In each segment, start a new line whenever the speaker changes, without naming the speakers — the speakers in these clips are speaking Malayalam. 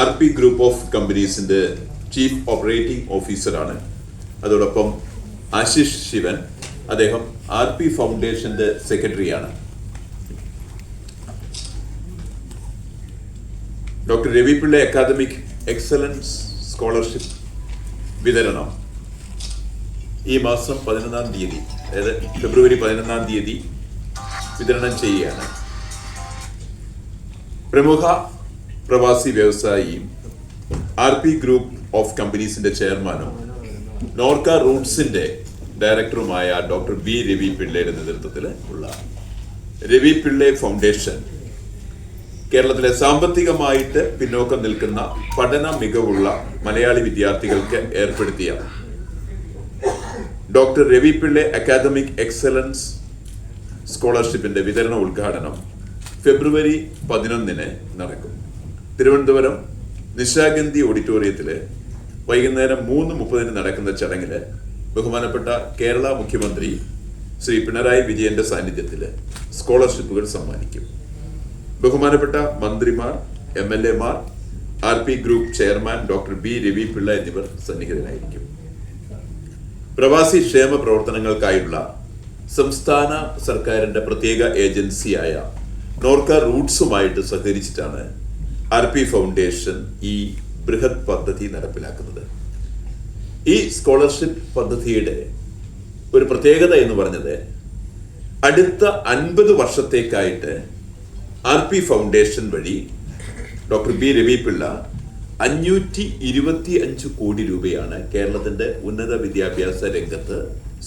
ആർ പി ഗ്രൂപ്പ് ഓഫ് കമ്പനീസിന്റെ ചീഫ് ഓപ്പറേറ്റിംഗ് ഓഫീസറാണ് അതോടൊപ്പം ആശിഷ് ശിവൻ അദ്ദേഹം ആർ പി ഫൗണ്ടേഷന്റെ സെക്രട്ടറിയാണ് doctor Ravi Pillai academic excellence scholarship വിതരണം. ഈ മാസം പതിനൊന്നാം തീയതി അതായത് ഫെബ്രുവരി പതിനൊന്നാം തീയതി വിതരണം ചെയ്യുകയാണ്. പ്രമുഖ പ്രവാസി വ്യവസായിയും ആർ പി ഗ്രൂപ്പ് ഓഫ് കമ്പനീസിന്റെ ചെയർമാനും നോർക്ക റൂട്ട്സിന്റെ ഡയറക്ടറുമായ ഡോക്ടർ ബി രവി പിള്ളയുടെ നേതൃത്വത്തിൽ ഉള്ള രവി പിള്ളെ ഫൗണ്ടേഷൻ. കേരളത്തിലെ സാമ്പത്തികമായിട്ട് പിന്നോക്കം നിൽക്കുന്ന പഠന മികവുള്ള മലയാളി വിദ്യാർത്ഥികൾക്ക് ഏർപ്പെടുത്തിയ doctor Ravi Pillai academic excellence സ്കോളർഷിപ്പിന്റെ വിതരണ ഉദ്ഘാടനം ഫെബ്രുവരി പതിനൊന്നിന് നടക്കും. തിരുവനന്തപുരം നിശാഗന്ധി ഓഡിറ്റോറിയത്തിൽ വൈകുന്നേരം മൂന്ന് മുപ്പതിന് നടക്കുന്ന ചടങ്ങിൽ ബഹുമാനപ്പെട്ട കേരള മുഖ്യമന്ത്രി ശ്രീ പിണറായി വിജയന്റെ സാന്നിധ്യത്തിൽ സ്കോളർഷിപ്പുകൾ സമ്മാനിക്കും. ബഹുമാനപ്പെട്ട മന്ത്രിമാർ എം എൽ എമാർ R P group chairman doctor B Ravi Pillai എന്നിവർ സന്നിഹിതരായിരിക്കും. പ്രവാസി ക്ഷേമ പ്രവർത്തനങ്ങൾക്കായുള്ള സംസ്ഥാന സർക്കാരിന്റെ പ്രത്യേക ഏജൻസിയായ നോർക്ക റൂട്ട്സുമായിട്ട് സഹകരിച്ചിട്ടാണ് ആർ പി ഫൗണ്ടേഷൻ ഈ ബൃഹത് പദ്ധതി നടപ്പിലാക്കുന്നത്. ഈ സ്കോളർഷിപ്പ് പദ്ധതിയുടെ ഒരു പ്രത്യേകത എന്ന് പറഞ്ഞത് അടുത്ത അൻപത് വർഷത്തേക്കായിട്ട് ആർ പി ഫൗണ്ടേഷൻ വഴി ഡോക്ടർ ബി രവി പിള്ള അഞ്ഞൂറ്റി ഇരുപത്തി അഞ്ച് കോടി രൂപയാണ് കേരളത്തിന്റെ ഉന്നത വിദ്യാഭ്യാസ രംഗത്ത്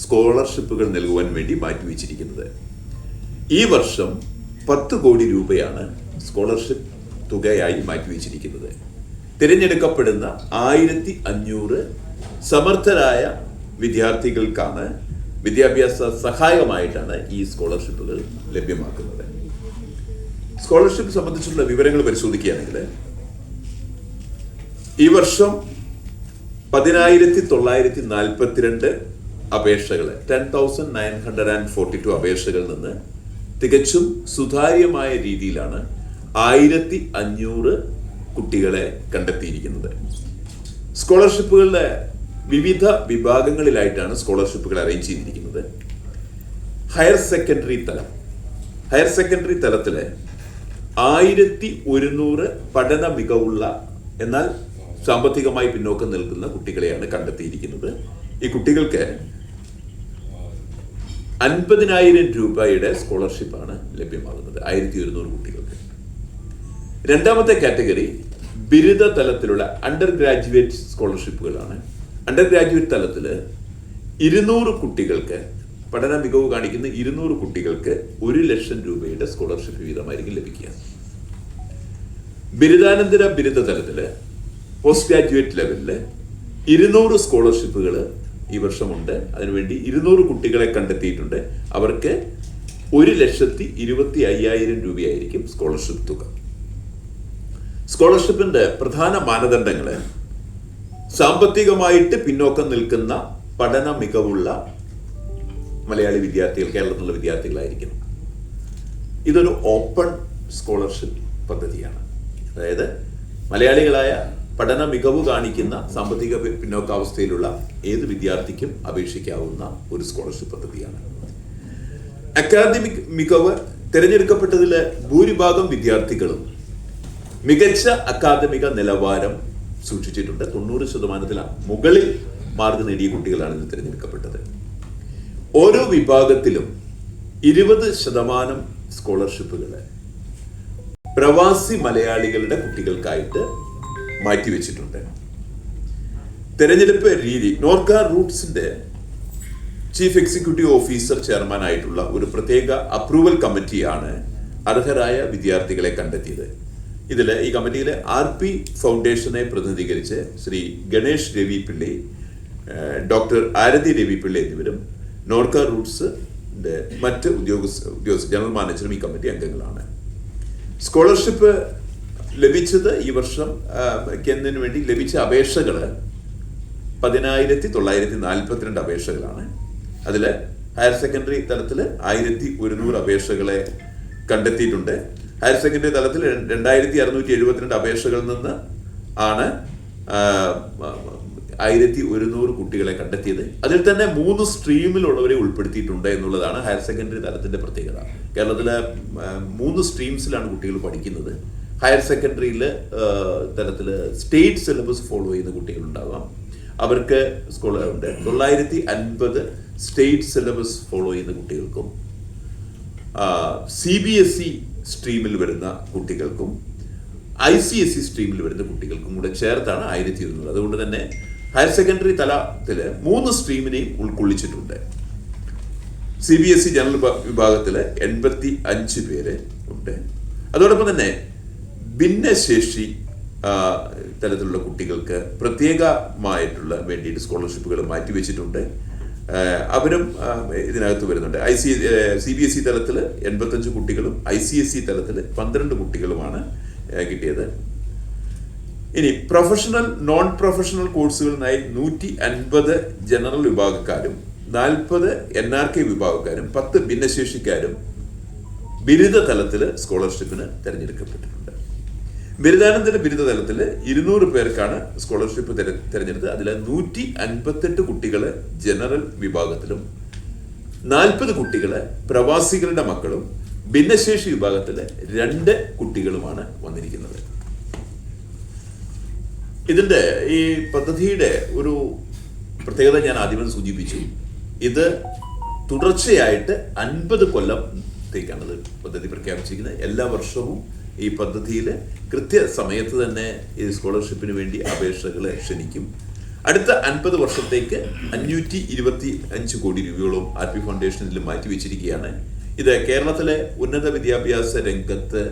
സ്കോളർഷിപ്പുകൾ നൽകുവാൻ വേണ്ടി മാറ്റിവെച്ചിരിക്കുന്നത്. ഈ വർഷം പത്ത് കോടി രൂപയാണ് സ്കോളർഷിപ്പ് തുകയായി മാറ്റിവെച്ചിരിക്കുന്നത്. തിരഞ്ഞെടുക്കപ്പെടുന്ന ആയിരത്തി അഞ്ഞൂറ് സമർത്ഥരായ വിദ്യാർത്ഥികൾക്കാണ് വിദ്യാഭ്യാസ സഹായമായിട്ടാണ് ഈ സ്കോളർഷിപ്പുകൾ ലഭ്യമാക്കുന്നത്. സ്കോളർഷിപ്പ് സംബന്ധിച്ചുള്ള വിവരങ്ങൾ പരിശോധിക്കുകയാണെങ്കിൽ ഈ വർഷം പതിനായിരത്തി തൊള്ളായിരത്തി നാൽപ്പത്തിരണ്ട് അപേക്ഷകൾ ten thousand nine hundred and forty two അപേക്ഷകളിൽ നിന്ന് തികച്ചും സുതാര്യമായ രീതിയിലാണ് ആയിരത്തി അഞ്ഞൂറ് കുട്ടികളെ കണ്ടെത്തിയിരിക്കുന്നത്. സ്കോളർഷിപ്പുകളുടെ വിവിധ വിഭാഗങ്ങളിലായിട്ടാണ് സ്കോളർഷിപ്പുകൾ അറേഞ്ച് ചെയ്തിരിക്കുന്നത്. ഹയർ സെക്കൻഡറി തലം. ഹയർ സെക്കൻഡറി തലത്തിൽ ആയിരത്തി ഒരുന്നൂറ് പഠന മികവുള്ള എന്നാൽ സാമ്പത്തികമായി പിന്നോക്കം നിൽക്കുന്ന കുട്ടികളെയാണ് കണ്ടെത്തിയിരിക്കുന്നത്. ഈ കുട്ടികൾക്ക് അൻപതിനായിരം രൂപയുടെ സ്കോളർഷിപ്പാണ് ലഭ്യമാകുന്നത് ആയിരത്തി ഒരുന്നൂറ് കുട്ടികൾക്ക്. രണ്ടാമത്തെ കാറ്റഗറി ബിരുദ തലത്തിലുള്ള അണ്ടർ ഗ്രാജുവേറ്റ് സ്കോളർഷിപ്പുകളാണ് അണ്ടർ ഗ്രാജുവേറ്റ് തലത്തിൽ ഇരുന്നൂറ് കുട്ടികൾക്ക് പഠന മികവ് കാണിക്കുന്ന ഇരുന്നൂറ് കുട്ടികൾക്ക് ഒരു ലക്ഷം രൂപയുടെ സ്കോളർഷിപ്പ് വീതമായിരിക്കും ലഭിക്കുക. ബിരുദാനന്തര ബിരുദ തലത്തിൽ പോസ്റ്റ് ഗ്രാജുവേറ്റ് ലെവലിൽ ഇരുന്നൂറ് സ്കോളർഷിപ്പുകൾ ഈ വർഷമുണ്ട്. അതിനുവേണ്ടി ഇരുന്നൂറ് കുട്ടികളെ കണ്ടെത്തിയിട്ടുണ്ട്. അവർക്ക് ഒരു ലക്ഷത്തി ഇരുപത്തി അയ്യായിരം രൂപയായിരിക്കും സ്കോളർഷിപ്പ് തുക. സ്കോളർഷിപ്പിന്റെ പ്രധാന മാനദണ്ഡങ്ങൾ സാമ്പത്തികമായിട്ട് പിന്നോക്കം നിൽക്കുന്ന പഠന മികവുള്ള മലയാളി വിദ്യാർത്ഥികൾ കേരളത്തിലുള്ള വിദ്യാർത്ഥികളായിരിക്കണം. ഇതൊരു ഓപ്പൺ സ്കോളർഷിപ്പ് പദ്ധതിയാണ്. അതായത് മലയാളികളായ പഠന മികവ് കാണിക്കുന്ന സാമ്പത്തിക പിന്നോക്കാവസ്ഥയിലുള്ള ഏത് വിദ്യാർത്ഥിക്കും അപേക്ഷിക്കാവുന്ന ഒരു സ്കോളർഷിപ്പ് പദ്ധതിയാണ്. അക്കാദമിക് മികവ് തിരഞ്ഞെടുക്കപ്പെട്ടതിലെ ഭൂരിഭാഗം വിദ്യാർത്ഥികളും മികച്ച അക്കാദമിക നിലവാരം സൂക്ഷിച്ചിട്ടുണ്ട്. തൊണ്ണൂറ് ശതമാനത്തിലാണ് മുകളിൽ മാർക്ക് നേടിയ കുട്ടികളാണ് ഇതിൽ തിരഞ്ഞെടുക്കപ്പെട്ടത്. ഓരോ വിഭാഗത്തിലും ഇരുപത് ശതമാനം സ്കോളർഷിപ്പുകൾ പ്രവാസി മലയാളികളുടെ കുട്ടികൾക്കായിട്ട് മാറ്റിവെച്ചിട്ടുണ്ട്. തെരഞ്ഞെടുപ്പ് രീതി നോർക്ക റൂട്ട്സിന്റെ ചീഫ് എക്സിക്യൂട്ടീവ് ഓഫീസർ ചെയർമാൻ ആയിട്ടുള്ള ഒരു പ്രത്യേക അപ്രൂവൽ കമ്മിറ്റിയാണ് അർഹരായ വിദ്യാർത്ഥികളെ കണ്ടെത്തിയത്. ഇതിൽ ഈ കമ്മിറ്റിയിലെ ആർ പി ഫൗണ്ടേഷനെ പ്രതിനിധീകരിച്ച് ശ്രീ ഗണേഷ് രവി പിള്ളി ഡോക്ടർ ആരതി രവി പിള്ളി എന്നിവരും നോർക്ക റൂട്ട്സ് മറ്റ് ഉദ്യോഗസ്ഥ ഉദ്യോഗസ്ഥ ജനറൽ മാനേജറും ഈ കമ്മിറ്റി അംഗങ്ങളാണ്. സ്കോളർഷിപ്പ് ലഭിച്ചത് ഈ വർഷം എന്നതിന് വേണ്ടി? ലഭിച്ച അപേക്ഷകൾ പതിനായിരത്തി തൊള്ളായിരത്തി നാൽപ്പത്തിരണ്ട് അപേക്ഷകളാണ്. അതിൽ ഹയർ സെക്കൻഡറി തലത്തിൽ ആയിരത്തി ഒരുന്നൂറ് അപേക്ഷകളെ കണ്ടെത്തിയിട്ടുണ്ട്. ഹയർ സെക്കൻഡറി തലത്തിൽ രണ്ടായിരത്തി അറുന്നൂറ്റി എഴുപത്തിരണ്ട് അപേക്ഷകളിൽ നിന്ന് ആണ് ആയിരത്തി ഒരുന്നൂറ് കുട്ടികളെ കണ്ടെത്തിയത്. അതിൽ തന്നെ മൂന്ന് സ്ട്രീമിലുള്ളവരെ ഉൾപ്പെടുത്തിയിട്ടുണ്ട് എന്നുള്ളതാണ് ഹയർ സെക്കൻഡറി തലത്തിന്റെ പ്രത്യേകത. കേരളത്തിലെ മൂന്ന് സ്ട്രീംസിലാണ് കുട്ടികൾ പഠിക്കുന്നത്. ഹയർ സെക്കൻഡറിയിൽ തലത്തിൽ സ്റ്റേറ്റ് സിലബസ് ഫോളോ ചെയ്യുന്ന കുട്ടികളുണ്ടാവാം. അവർക്ക് സ്കോളറുണ്ട് തൊള്ളായിരത്തി അൻപത് സ്റ്റേറ്റ് സിലബസ് ഫോളോ ചെയ്യുന്ന കുട്ടികൾക്കും സി ബി എസ് ഇ സ്ട്രീമിൽ വരുന്ന കുട്ടികൾക്കും ഐ സി എസ് സി സ്ട്രീമിൽ വരുന്ന കുട്ടികൾക്കും കൂടെ ചേർത്താണ് ആയിരത്തി ഇരുന്നൂറ് അതുകൊണ്ട് തന്നെ ഹയർ സെക്കൻഡറി തലത്തിൽ മൂന്ന് സ്ട്രീമിനെയും ഉൾക്കൊള്ളിച്ചിട്ടുണ്ട്. C B S E general വിഭാഗത്തിൽ എൺപത്തി അഞ്ച് പേര് ഉണ്ട്. അതോടൊപ്പം തന്നെ ഭിന്നശേഷി തലത്തിലുള്ള കുട്ടികൾക്ക് പ്രത്യേകമായിട്ടുള്ള വേണ്ടിയിട്ട് സ്കോളർഷിപ്പുകൾ മാറ്റിവെച്ചിട്ടുണ്ട്. അവരും ഇതിനകത്ത് വരുന്നുണ്ട്. I C C B S E തലത്തിൽ എൺപത്തഞ്ച് കുട്ടികളും ഐ സി എസ് ഇ തലത്തിൽ പന്ത്രണ്ട് കുട്ടികളുമാണ് കിട്ടിയത്. ഇനി പ്രൊഫഷണൽ നോൺ പ്രൊഫഷണൽ കോഴ്സുകളിനായി നൂറ്റി അൻപത് ജനറൽ വിഭാഗക്കാരും നാൽപ്പത് എൻ ആർ കെ വിഭാഗക്കാരും പത്ത് ഭിന്നശേഷിക്കാരും ബിരുദ തലത്തിൽ സ്കോളർഷിപ്പിന് തിരഞ്ഞെടുക്കപ്പെട്ടിട്ടുണ്ട്. ബിരുദാനന്തര ബിരുദ തലത്തിൽ ഇരുന്നൂറ് പേർക്കാണ് സ്കോളർഷിപ്പ് തിരഞ്ഞെടുത്ത് അതിൽ നൂറ്റി അൻപത്തെട്ട് കുട്ടികളെ ജനറൽ വിഭാഗത്തിലും നാൽപ്പത് കുട്ടികളെ പ്രവാസികളുടെ മക്കളും ഭിന്നശേഷി വിഭാഗത്തിലെ രണ്ട് കുട്ടികളുമാണ് വന്നിരിക്കുന്നത്. ഇതിന്റെ ഈ പദ്ധതിയുടെ ഒരു പ്രത്യേകത ഞാൻ ആദ്യമേ സൂചിപ്പിച്ചു. ഇത് തുടർച്ചയായിട്ട് അൻപത് കൊല്ലത്തേക്കാണ് ഇത് പദ്ധതി പ്രഖ്യാപിച്ചിരിക്കുന്നത്. എല്ലാ വർഷവും ഈ പദ്ധതിയിൽ കൃത്യസമയത്ത് തന്നെ ഈ സ്കോളർഷിപ്പിന് വേണ്ടി അപേക്ഷകളെ ക്ഷണിക്കും. അടുത്ത അൻപത് വർഷത്തേക്ക് അഞ്ഞൂറ്റി ഇരുപത്തി അഞ്ച് കോടി രൂപയോളം ആർ പി ഫൗണ്ടേഷനിൽ മാറ്റിവെച്ചിരിക്കുകയാണ്. ഇത് കേരളത്തിലെ ഉന്നത വിദ്യാഭ്യാസ രംഗത്ത്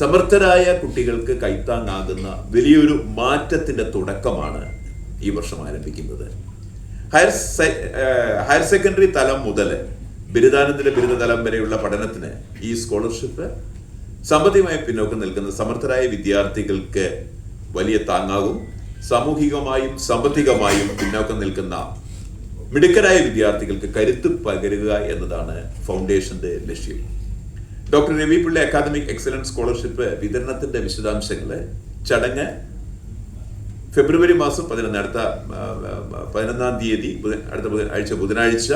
സമർത്ഥരായ കുട്ടികൾക്ക് കൈത്താങ്ങാകുന്ന വലിയൊരു മാറ്റത്തിന്റെ തുടക്കമാണ് ഈ വർഷം ആരംഭിക്കുന്നത്. ഹയർ ഹയർ സെക്കൻഡറി തലം മുതൽ ബിരുദാനന്തര ബിരുദ തലം വരെയുള്ള പഠനത്തിന് ഈ സ്കോളർഷിപ്പ് സാമ്പത്തികമായി പിന്നോക്കം നിൽക്കുന്ന സമർത്ഥരായ വിദ്യാർത്ഥികൾക്ക് വലിയ താങ്ങാകും. സാമൂഹികമായും സാമ്പത്തികമായും പിന്നോക്കം നിൽക്കുന്ന മിടുക്കരായ വിദ്യാർത്ഥികൾക്ക് കരുത്ത് പകരുക എന്നതാണ് ഫൗണ്ടേഷന്റെ ലക്ഷ്യം. Doctor Ravi Pillai academic excellence scholarship വിതരണത്തിന്റെ വിശദാംശങ്ങൾ ചടങ്ങ് ഫെബ്രുവരി മാസം പതിനൊന്ന് അടുത്ത പതിനൊന്നാം തീയതി അടുത്ത ആഴ്ച ബുധനാഴ്ച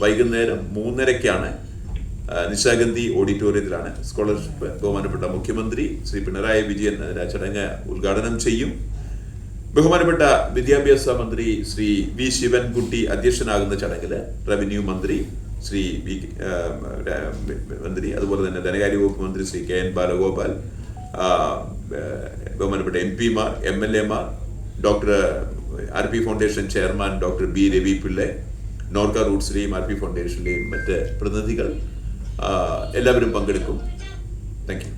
വൈകുന്നേരം മൂന്നരയ്ക്കാണ് ആ, നിശാഗന്ധി ഓഡിറ്റോറിയത്തിലാണ് സ്കോളർഷിപ്പ് ബഹുമാനപ്പെട്ട മുഖ്യമന്ത്രി ശ്രീ പിണറായി വിജയൻ ചടങ്ങ് ഉദ്ഘാടനം ചെയ്യും. ബഹുമാനപ്പെട്ട വിദ്യാഭ്യാസ മന്ത്രി ശ്രീ വി ശിവൻകുട്ടി അധ്യക്ഷനാകുന്ന ചടങ്ങിൽ റവന്യൂ മന്ത്രി ശ്രീ വി മന്ത്രി അതുപോലെ തന്നെ ധനകാര്യ വകുപ്പ് മന്ത്രി ശ്രീ കെ എൻ ബാലഗോപാൽ ബഹുമാനപ്പെട്ട എം പിമാർ എം എൽ എമാർ doctor R P foundation chairman doctor B Ravi Pillai Norka റൂട്ട്സിലെയും R P ഫൗണ്ടേഷനിലെയും മറ്റ് പ്രതിനിധികൾ എല്ലാവരും പങ്കെടുക്കും. Thank you